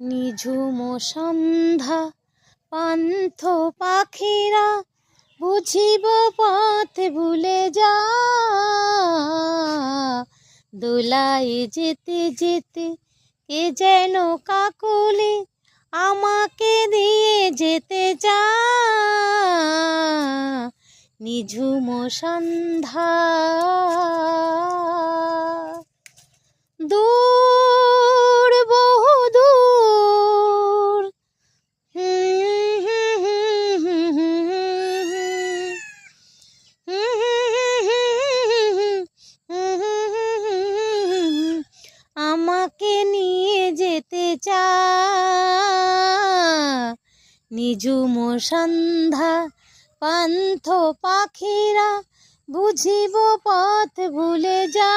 নিঝুম সন্ধ্যা, পান্থ পাখিরা বুঝিব পথ ভুলে যা। দোলায় যেতে যেতে কে যেন কাকুলি আমাকে দিয়ে যেতে চা নিঝুম সন্ধ্যা যেতে চা। নিজুম সন্ধ্যা পান্থ পাখিরা বুঝিব পথ ভুলে যা।